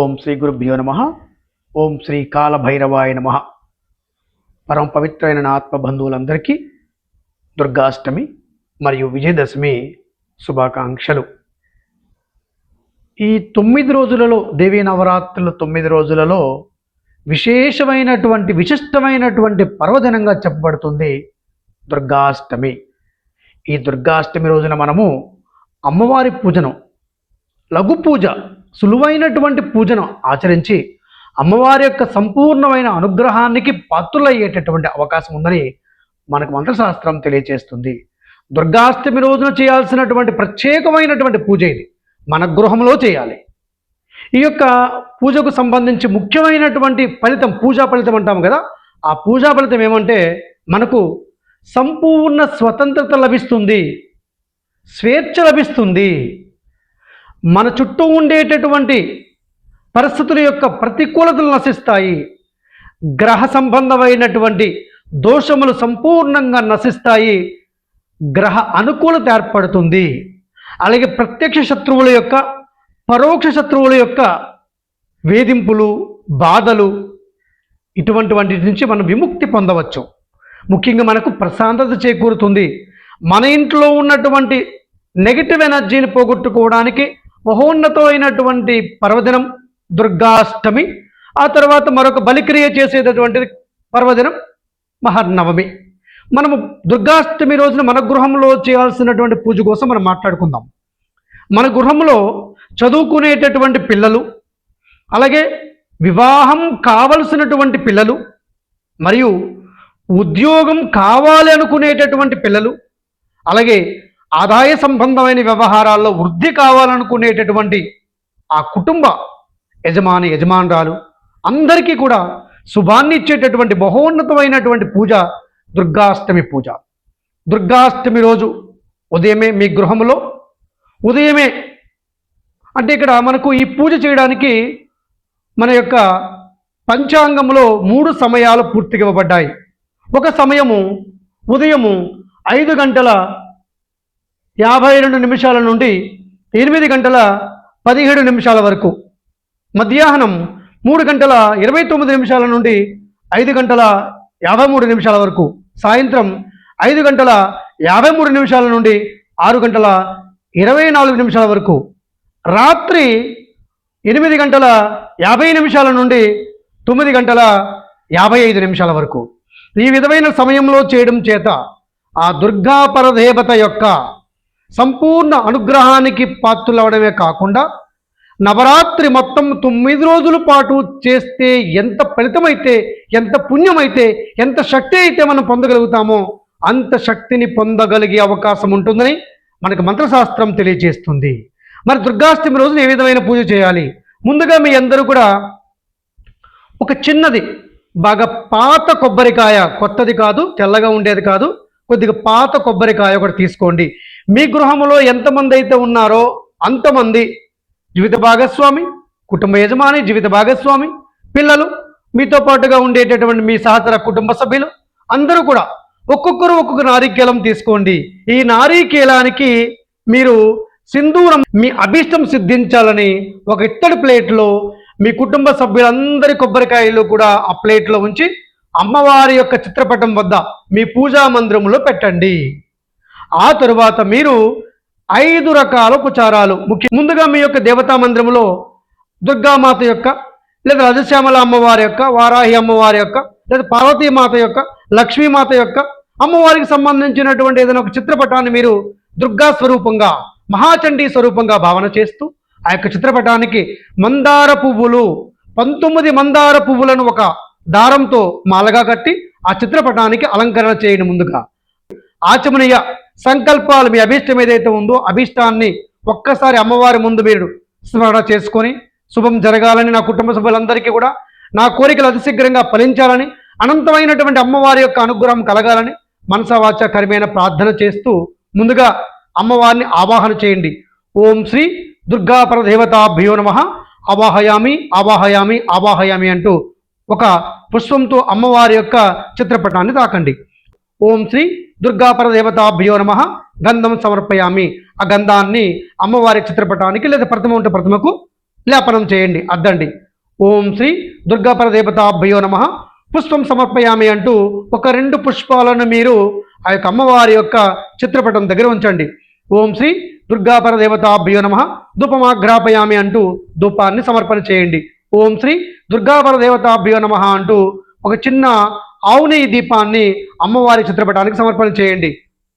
ఓం శ్రీ గురుభ్యో నమ. ఓం శ్రీ కాలభైరవాయ నమ. పరమ పవిత్రమైన నా ఆత్మబంధువులందరికీ దుర్గాష్టమి మరియు విజయదశమి శుభాకాంక్షలు. ఈ తొమ్మిది రోజులలో దేవీ నవరాత్రులు తొమ్మిది రోజులలో విశేషమైనటువంటి విశిష్టమైనటువంటి పర్వదినంగా చెప్పబడుతుంది దుర్గాష్టమి. ఈ దుర్గాష్టమి రోజున మనము అమ్మవారి పూజను లఘు పూజ సులువైనటువంటి పూజను ఆచరించి అమ్మవారి యొక్క సంపూర్ణమైన అనుగ్రహానికి పాత్రులయ్యేటటువంటి అవకాశం ఉందని మనకు మంత్రశాస్త్రం తెలియచేస్తుంది. దుర్గాష్టమి రోజున చేయాల్సినటువంటి ప్రత్యేకమైనటువంటి పూజ ఇది. మన గృహంలో చేయాలి. ఈ యొక్క పూజకు సంబంధించి ముఖ్యమైనటువంటి ఫలితం పూజా ఫలితం అంటాం కదా ఆ పూజా ఫలితం ఏమంటే మనకు సంపూర్ణ స్వతంత్రత లభిస్తుంది స్వేచ్ఛ లభిస్తుంది. మన చుట్టూ ఉండేటటువంటి పరిస్థితుల యొక్క ప్రతికూలతలు నశిస్తాయి. గ్రహ సంబంధమైనటువంటి దోషములు సంపూర్ణంగా నశిస్తాయి. గ్రహ అనుకూలత ఏర్పడుతుంది. అలాగే ప్రత్యక్ష శత్రువుల యొక్క పరోక్ష శత్రువుల యొక్క వేధింపులు బాధలు ఇటువంటి వాటి నుంచి మనం విముక్తి పొందవచ్చు. ముఖ్యంగా మనకు ప్రశాంతత చేకూరుతుంది. మన ఇంట్లో ఉన్నటువంటి నెగిటివ్ ఎనర్జీని పోగొట్టుకోవడానికి మహోన్నతమైనటువంటి పర్వదినం దుర్గాష్టమి ఆ తర్వాత మరొక బలిక్రియ చేసేటటువంటిది పర్వదినం మహర్నవమి. మనము దుర్గాష్టమి రోజున మన గృహంలో చేయాల్సినటువంటి పూజ కోసం మనం మాట్లాడుకుందాం. మన గృహంలో చదువుకునేటటువంటి పిల్లలు అలాగే వివాహం కావలసినటువంటి పిల్లలు మరియు ఉద్యోగం కావాలి అనుకునేటటువంటి పిల్లలు అలాగే ఆదాయ సంబంధమైన వ్యవహారాల్లో వృద్ధి కావాలనుకునేటటువంటి ఆ కుటుంబ యజమాని యజమానురాలు అందరికీ కూడా శుభాన్ని ఇచ్చేటటువంటి బహోన్నతమైనటువంటి పూజ దుర్గాష్టమి పూజ. దుర్గాష్టమి రోజు ఉదయమే మీ గృహంలో ఉదయమే అంటే ఇక్కడ మనకు ఈ పూజ చేయడానికి మన యొక్క పంచాంగంలో మూడు సమయాలు పూర్తిగా ఇవ్వబడ్డాయి. ఒక సమయము ఉదయము ఐదు గంటల యాభై రెండు నిమిషాల నుండి ఎనిమిది గంటల పదిహేడు నిమిషాల వరకు. మధ్యాహ్నం మూడు గంటల ఇరవై తొమ్మిది నిమిషాల నుండి ఐదు గంటల యాభై మూడు నిమిషాల వరకు. సాయంత్రం ఐదు గంటల యాభై మూడు నిమిషాల నుండి ఆరు గంటల ఇరవై నాలుగు నిమిషాల వరకు. రాత్రి ఎనిమిది గంటల యాభై నిమిషాల నుండి తొమ్మిది గంటల యాభై ఐదు నిమిషాల వరకు. ఈ విధమైన సమయంలో చేయడం చేత ఆ దుర్గా పరదేవత యొక్క సంపూర్ణ అనుగ్రహానికి పాత్రులవడమే కాకుండా నవరాత్రి మొత్తం తొమ్మిది రోజుల పాటు చేస్తే ఎంత ఫలితమైతే ఎంత పుణ్యమైతే ఎంత శక్తి అయితే మనం పొందగలుగుతామో అంత శక్తిని పొందగలిగే అవకాశం ఉంటుందని మనకు మంత్రశాస్త్రం తెలియజేస్తుంది. మరి దుర్గాష్టమి రోజున ఏ విధమైన పూజ చేయాలి? ముందుగా మీ అందరూ కూడా ఒక చిన్నది బాగా పాత కొబ్బరికాయ కొత్తది కాదు తెల్లగా ఉండేది కాదు కొద్దిగా పాత కొబ్బరికాయ ఒకటి తీసుకోండి. మీ గృహంలో ఎంతమంది అయితే ఉన్నారో అంతమంది జీవిత భాగస్వామి కుటుంబ యజమాని జీవిత భాగస్వామి పిల్లలు మీతో పాటుగా ఉండేటటువంటి మీ సహచర కుటుంబ సభ్యులు అందరూ కూడా ఒక్కొక్కరు ఒక్కొక్క నారీకేలం తీసుకోండి. ఈ నారీకేలానికి మీరు సింధూరం మీ అభిష్టం సిద్ధించాలని ఒక ఇత్తడి ప్లేట్లో మీ కుటుంబ సభ్యులందరి కొబ్బరికాయలు కూడా ఆ ప్లేట్లో ఉంచి అమ్మవారి యొక్క చిత్రపటం వద్ద మీ పూజా మందిరంలో పెట్టండి. ఆ తరువాత మీరు ఐదు రకాల ఉపచారాలు. ముఖ్య ముందుగా మీ యొక్క దేవతా మందిరంలో దుర్గామాత యొక్క లేదా రజశ్యామల అమ్మవారి యొక్క వారాహి అమ్మవారి యొక్క లేదా పార్వతీమాత యొక్క లక్ష్మీమాత యొక్క అమ్మవారికి సంబంధించినటువంటి ఏదైనా ఒక చిత్రపటాన్ని మీరు దుర్గా స్వరూపంగా మహాచండీ స్వరూపంగా భావన చేస్తూ ఆ యొక్క చిత్రపటానికి మందార పువ్వులు పంతొమ్మిది మందార పువ్వులను ఒక దారంతో మాలగా కట్టి ఆ చిత్రపటానికి అలంకరణ చేయని ముందుగా ఆచమనీయ సంకల్పాలు మీ అభీష్టం ఏదైతే ఉందో అభీష్టాన్ని ఒక్కసారి అమ్మవారి ముందు మీరు స్మరణ చేసుకొని శుభం జరగాలని నా కుటుంబ సభ్యులందరికీ కూడా నా కోరికలు అతి శీఘ్రంగా ఫలించాలని అనంతమైనటువంటి అమ్మవారి యొక్క అనుగ్రహం కలగాలని మనసవాచ కరిమైన ప్రార్థన చేస్తూ ముందుగా అమ్మవారిని ఆవాహన చేయండి. ఓం శ్రీ దుర్గా పరదేవతాభ్యో నమ. ఆవాహయామి ఆవాహయామి ఆవాహయామి అంటూ ఒక పుష్పంతో అమ్మవారి యొక్క చిత్రపటాన్ని తాకండి. ఓం శ్రీ దుర్గాపర పరదేవతాభ్యో నమ. గంధం సమర్పయామి. ఆ గంధాన్ని అమ్మవారి చిత్రపటానికి లేదా ప్రథమ ఉంటే ప్రథమకు లేపనం చేయండి అద్దండి. ఓం శ్రీ దుర్గాపర దేవతాభ్యో నమ. పుష్పం సమర్పయామి అంటూ ఒక రెండు పుష్పాలను మీరు ఆ యొక్క అమ్మవారి యొక్క చిత్రపటం దగ్గర ఉంచండి. ఓం శ్రీ దుర్గాపర దేవతాభ్యో నమ. ధూపమాగ్రాపయామి అంటూ ధూపాన్ని సమర్పణ చేయండి. ఓం శ్రీ దుర్గాపర దేవతాభ్యో నమ అంటూ ఒక చిన్న ఆవు ఈ దీపాన్ని అమ్మవారి చిత్రపటానికి సమర్పణ చేయండి.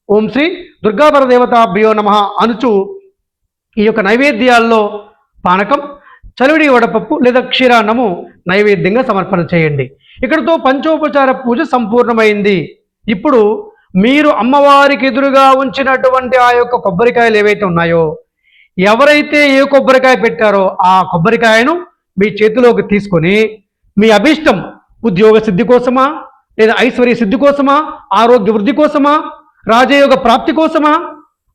ఓం శ్రీ దుర్గాపర దేవతాభ్యో నమ అనుచు ఈ యొక్క నైవేద్యాల్లో పానకం చలివిడి వడపప్పు లేదా క్షీరాన్నము నైవేద్యంగా సమర్పణ చేయండి. ఇక్కడతో పంచోపచార పూజ సంపూర్ణమైంది. ఇప్పుడు మీరు అమ్మవారికి ఎదురుగా ఉంచినటువంటి ఆ యొక్క కొబ్బరికాయలు ఏవైతే ఉన్నాయో ఎవరైతే ఏ కొబ్బరికాయ పెట్టారో ఆ కొబ్బరికాయను మీ చేతిలోకి తీసుకొని మీ అభీష్టం ఉద్యోగ సిద్ధి కోసమా లేదా ఐశ్వర్య సిద్ధి కోసమా? ఆరోగ్య వృద్ధి కోసమా? రాజయోగ ప్రాప్తి కోసమా?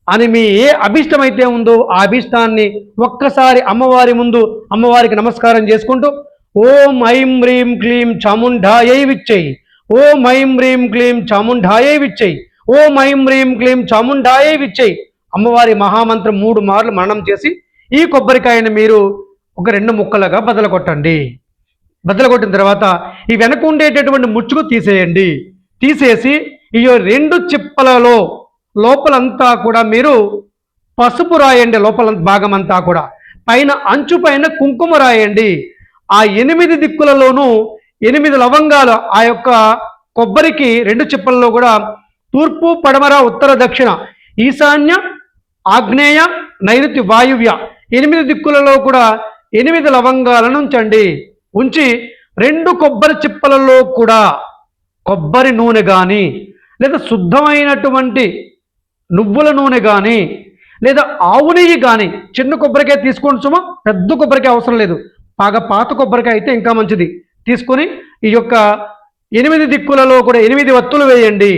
అని మీ ఏ అభిష్టమైతే అయితే ఉందో ఆ అభిష్టాన్ని ఒక్కసారి అమ్మవారి ముందు అమ్మవారికి నమస్కారం చేసుకుంటూ ఓం ఐం హ్రీం క్లీం చాముండాయై విచ్చేయి ఓం ఐం హ్రీం క్లీం చాముండాయై విచ్చేయి ఓం ఐం హ్రీం క్లీం చాముండాయై విచ్చేయి అమ్మవారి మహామంత్రం మూడు మార్లు మరణం చేసి ఈ కొబ్బరికాయను మీరు ఒక రెండు ముక్కలుగా బదలుకొట్టండి బద్దలు కొట్టిన తర్వాత ఈ వెనక ఉండేటటువంటి ముచ్చుకు తీసేయండి. తీసేసి ఈ రెండు చిప్పలలో లోపలంతా కూడా మీరు పసుపు రాయండి లోపల భాగం అంతా కూడా. పైన అంచు పైన కుంకుమ రాయండి. ఆ ఎనిమిది దిక్కులలోనూ ఎనిమిది లవంగాలు ఆ యొక్క కొబ్బరికి రెండు చిప్పల్లో కూడా తూర్పు పడమర ఉత్తర దక్షిణ ఈశాన్య ఆగ్నేయ నైరుతి వాయువ్య ఎనిమిది దిక్కులలో కూడా ఎనిమిది లవంగాలను ఉంచండి. ఉంచి రెండు కొబ్బరి చిప్పలలో కూడా కొబ్బరి నూనె కానీ లేదా శుద్ధమైనటువంటి నువ్వుల నూనె కానీ లేదా ఆవు నెయ్యి కానీ చిన్న కొబ్బరికాయ తీసుకోండి సుమా పెద్ద కొబ్బరికాయ అవసరం లేదు. బాగా పాత కొబ్బరికాయ అయితే ఇంకా మంచిది. తీసుకొని ఈ యొక్క ఎనిమిది దిక్కులలో కూడా ఎనిమిది వత్తులు వేయండి.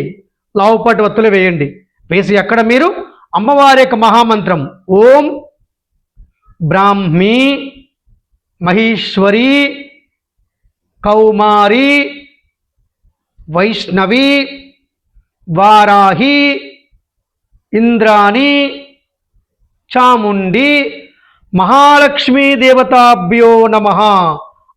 లావుపాటి వత్తులు వేయండి. వేసి అక్కడ మీరు అమ్మవారి యొక్క మహామంత్రం ఓం బ్రాహ్మీ మహేశ్వరి కౌమారి వైష్ణవి వారాహి ఇంద్రాణి చాముండి మహాలక్ష్మీ దేవతాభ్యో నమ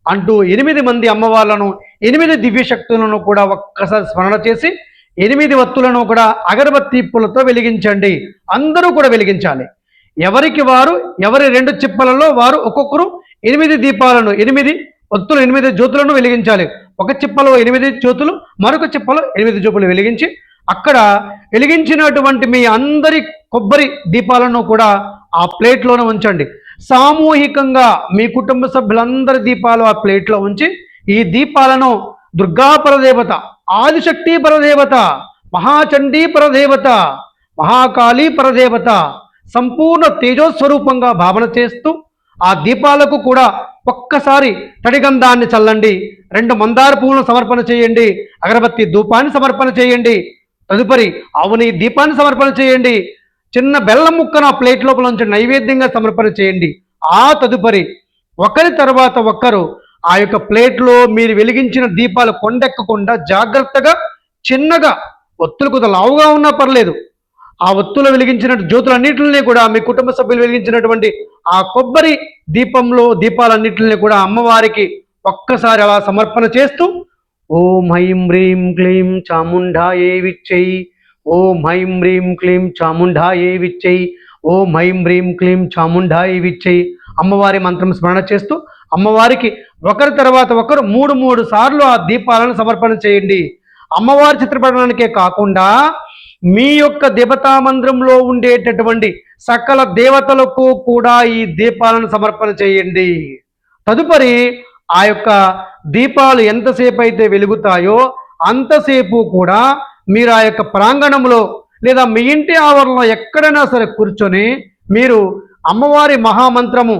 అంటూ ఎనిమిది మంది అమ్మవార్లను ఎనిమిది దివ్యశక్తులను కూడా ఒక్కసారి స్మరణ చేసి ఎనిమిది వత్తులను కూడా అగరబత్తి పులతో వెలిగించండి. అందరూ కూడా వెలిగించాలి. ఎవరికి వారు ఎవరి రెండు చిప్పలలో వారు ఒక్కొక్కరు ఎనిమిది దీపాలను ఎనిమిది ఒత్తులు ఎనిమిది జ్యోతులను వెలిగించాలి. ఒక చిప్పలో ఎనిమిది జ్యోతులు మరొక చిప్పలో ఎనిమిది జ్యోతులు వెలిగించి అక్కడ వెలిగించినటువంటి మీ అందరి కొబ్బరి దీపాలను కూడా ఆ ప్లేట్లోనే ఉంచండి. సామూహికంగా మీ కుటుంబ సభ్యులందరి దీపాలు ఆ ప్లేట్లో ఉంచి ఈ దీపాలను దుర్గా పరదేవత ఆదిశక్తి పరదేవత మహాచండీ పరదేవత మహాకాళీ పరదేవత సంపూర్ణ తేజోస్వరూపంగా భావన చేస్తూ ఆ దీపాలకు కూడా ఒక్కసారి తడిగంధాన్ని చల్లండి. రెండు మందార పువ్వులను సమర్పణ చేయండి. అగరబత్తి ధూపాన్ని సమర్పణ చేయండి. తదుపరి ఆవుని దీపాన్ని సమర్పణ చేయండి. చిన్న బెల్లం ముక్కను ఆ ప్లేట్ లోపల ఉంచి నైవేద్యంగా సమర్పణ చేయండి. ఆ తదుపరి ఒకరి తర్వాత ఒక్కరు ఆ యొక్క ప్లేట్లో మీరు వెలిగించిన దీపాలు కొండెక్కకుండా జాగ్రత్తగా చిన్నగా ఒత్తులు కొద్దిగా లావుగా ఉన్నా పర్లేదు. ఆ ఒత్తులు వెలిగించిన జ్యోతులన్నింటినీ కూడా మీ కుటుంబ సభ్యులు వెలిగించినటువంటి ఆ కొబ్బరి దీపంలో దీపాలన్నింటినీ కూడా అమ్మవారికి ఒక్కసారి అలా సమర్పణ చేస్తూ ఓం హైం హ్రీం క్లీం చాముండాయే విచ్చై ఓం హైం హ్రీం క్లీం చాముండాయే విచ్చై ఓం హైం హ్రీం క్లీం చాముండాయే విచ్చై అమ్మవారి మంత్రం స్మరణ చేస్తూ అమ్మవారికి ఒకరి తర్వాత ఒకరు మూడు మూడు సార్లు ఆ దీపాలను సమర్పణ చేయండి. అమ్మవారి చిత్రపటానికే కాకుండా మీ యొక్క దేవతా మందిరంలో ఉండేటటువంటి సకల దేవతలకు కూడా ఈ దీపాలను సమర్పణ చేయండి. తదుపరి ఆ యొక్క దీపాలు ఎంతసేపు అయితే వెలుగుతాయో అంతసేపు కూడా మీరు ఆ యొక్క ప్రాంగణంలో లేదా మీ ఇంటి ఆవరణలో ఎక్కడైనా సరే కూర్చొని మీరు అమ్మవారి మహామంత్రము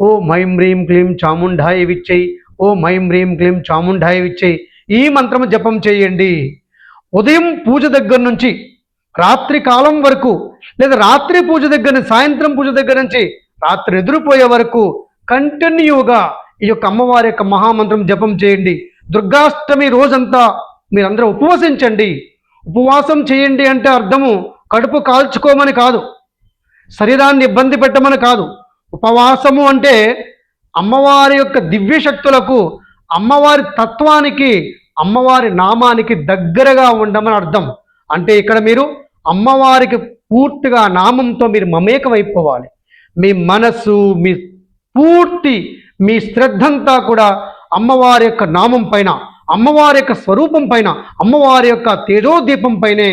ఓ మైం హ్రీం క్లీం చాముండాయ విచ్చేయి ఓ మైం హ్రీం క్లీం చాముండాయ విచ్చేయి ఈ మంత్రము జపం చేయండి. ఉదయం పూజ దగ్గర నుంచి రాత్రి కాలం వరకు లేదా రాత్రి పూజ దగ్గర నుంచి సాయంత్రం పూజ దగ్గర నుంచి రాత్రి ఎదురుపోయే వరకు కంటిన్యూగా ఈ యొక్క అమ్మవారి యొక్క మహామంత్రం జపం చేయండి. దుర్గాష్టమి రోజంతా మీరందరూ ఉపవసించండి. ఉపవాసం చేయండి అంటే అర్థము కడుపు కాల్చుకోమని కాదు. శరీరాన్ని ఇబ్బంది పెట్టమని కాదు. ఉపవాసము అంటే అమ్మవారి యొక్క దివ్య శక్తులకు అమ్మవారి తత్వానికి అమ్మవారి నామానికి దగ్గరగా ఉండమని అర్థం. అంటే ఇక్కడ మీరు అమ్మవారికి పూర్తిగా నామంతో మీరు మమేకమైపోవాలి. మీ మనస్సు మీ పూర్తి మీ శ్రద్ధంతా కూడా అమ్మవారి యొక్క నామం పైన అమ్మవారి యొక్క స్వరూపం పైన అమ్మవారి యొక్క తేజోదీపం పైనే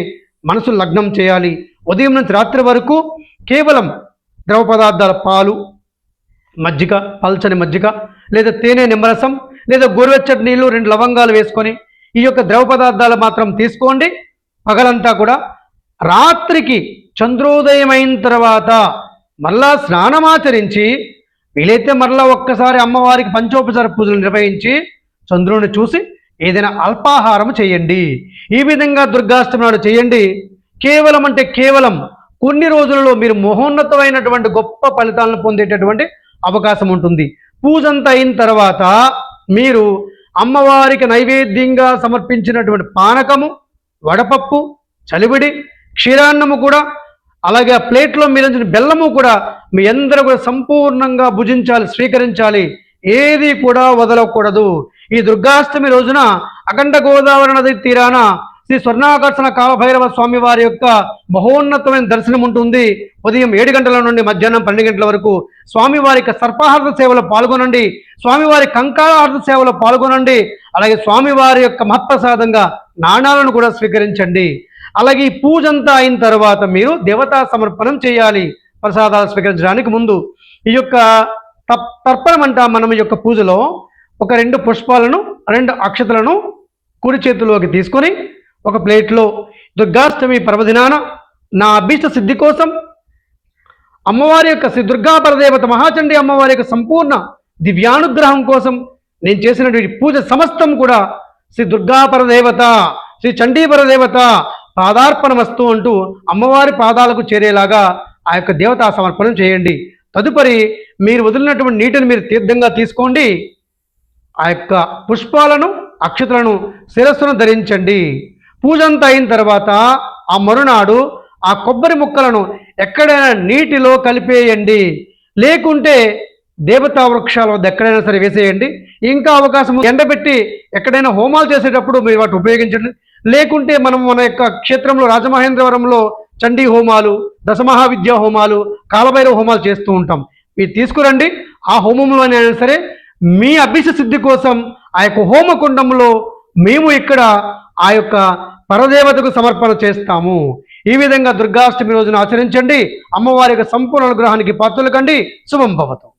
మనసు లగ్నం చేయాలి. ఉదయం నుంచి రాత్రి వరకు కేవలం ద్రవ పదార్థాల పాలు మజ్జిగ పల్చని మజ్జిగ లేదా తేనె నిమ్మరసం లేదా గోరువెచ్చటి నీళ్ళు రెండు లవంగాలు వేసుకొని ఈ యొక్క ద్రవ పదార్థాలు మాత్రం తీసుకోండి. పగలంతా కూడా రాత్రికి చంద్రోదయం అయిన తర్వాత మళ్ళా స్నానమాచరించి వీలైతే మరలా ఒక్కసారి అమ్మవారికి పంచోపచార పూజలు నిర్వహించి చంద్రుడిని చూసి ఏదైనా అల్పాహారం చేయండి. ఈ విధంగా దుర్గాష్టమి నాడు చేయండి. కేవలం అంటే కేవలం కొన్ని రోజులలో మీరు మహోన్నతమైనటువంటి గొప్ప ఫలితాలను పొందేటటువంటి అవకాశం ఉంటుంది. పూజ అంతా అయిన తర్వాత మీరు అమ్మవారికి నైవేద్యంగా సమర్పించినటువంటి పానకము వడపప్పు చలివిడి క్షీరాన్నము కూడా అలాగే ఆ ప్లేట్లో మీరంచిన బెల్లము కూడా మీ అందరూ కూడా సంపూర్ణంగా భుజించాలి స్వీకరించాలి. ఏది కూడా వదలకూడదు. ఈ దుర్గాష్టమి రోజున అఖండ గోదావరి నది తీరాన శ్రీ స్వర్ణాకర్షణ కాలభైరవ స్వామి వారి యొక్క మహోన్నతమైన దర్శనం ఉంటుంది. ఉదయం ఏడు గంటల నుండి మధ్యాహ్నం పన్నెండు గంటల వరకు స్వామివారి యొక్క సర్పాహార సేవలో పాల్గొనండి. స్వామివారి కంకాళార్థ సేవలో పాల్గొనండి. అలాగే స్వామివారి యొక్క మహత్ప్రసాదంగా నాణాలను కూడా స్వీకరించండి. అలాగే ఈ పూజ అంతా అయిన తర్వాత మీరు దేవతా సమర్పణం చేయాలి ప్రసాదాలు స్వీకరించడానికి ముందు. ఈ యొక్క తర్పణం అంటాం మనం ఈ యొక్క పూజలో ఒక రెండు పుష్పాలను రెండు అక్షతలను కుడి చేతిలోకి తీసుకొని ఒక ప్లేట్లో దుర్గాష్టమి పర్వదినాన నా అభీష్ట సిద్ధి కోసం అమ్మవారి యొక్క శ్రీ దుర్గా పరదేవత మహాచండి అమ్మవారి యొక్క సంపూర్ణ దివ్యానుగ్రహం కోసం నేను చేసినటువంటి పూజ సమస్తం కూడా శ్రీ దుర్గా పరదేవత శ్రీ చండీ పరదేవత పాదార్పణ పాదార్పణమస్తు అంటూ అమ్మవారి పాదాలకు చేరేలాగా ఆ యొక్క దేవతా సమర్పణం చేయండి. తదుపరి మీరు వదిలినటువంటి నీటిని మీరు తీర్థంగా తీసుకోండి. ఆ యొక్క పుష్పాలను అక్షతలను శిరస్సును ధరించండి. పూజంతా అయిన తర్వాత ఆ మరునాడు ఆ కొబ్బరి ముక్కలను ఎక్కడైనా నీటిలో కలిపేయండి. లేకుంటే దేవతా వృక్షాల వద్ద ఎక్కడైనా సరే వేసేయండి. ఇంకా అవకాశం ఎండబెట్టి ఎక్కడైనా హోమాలు చేసేటప్పుడు మీరు వాటిని ఉపయోగించండి. లేకుంటే మనం మన యొక్క క్షేత్రంలో రాజమహేంద్రవరంలో చండీ హోమాలు దశమహావిద్యా హోమాలు కాలభైరవ హోమాలు చేస్తూ ఉంటాం. మీరు తీసుకురండి. ఆ హోమంలోనైనా సరే మీ అభిష సిద్ధి కోసం ఆ యొక్క హోమకుండంలో మేము ఇక్కడ ఆ యొక్క పరదేవతకు సమర్పణ చేస్తాము. ఈ విధంగా దుర్గాష్టమి రోజున ఆచరించండి. అమ్మవారి యొక్క సంపూర్ణ అనుగ్రహానికి పాత్రలు కండి. శుభం భవతం.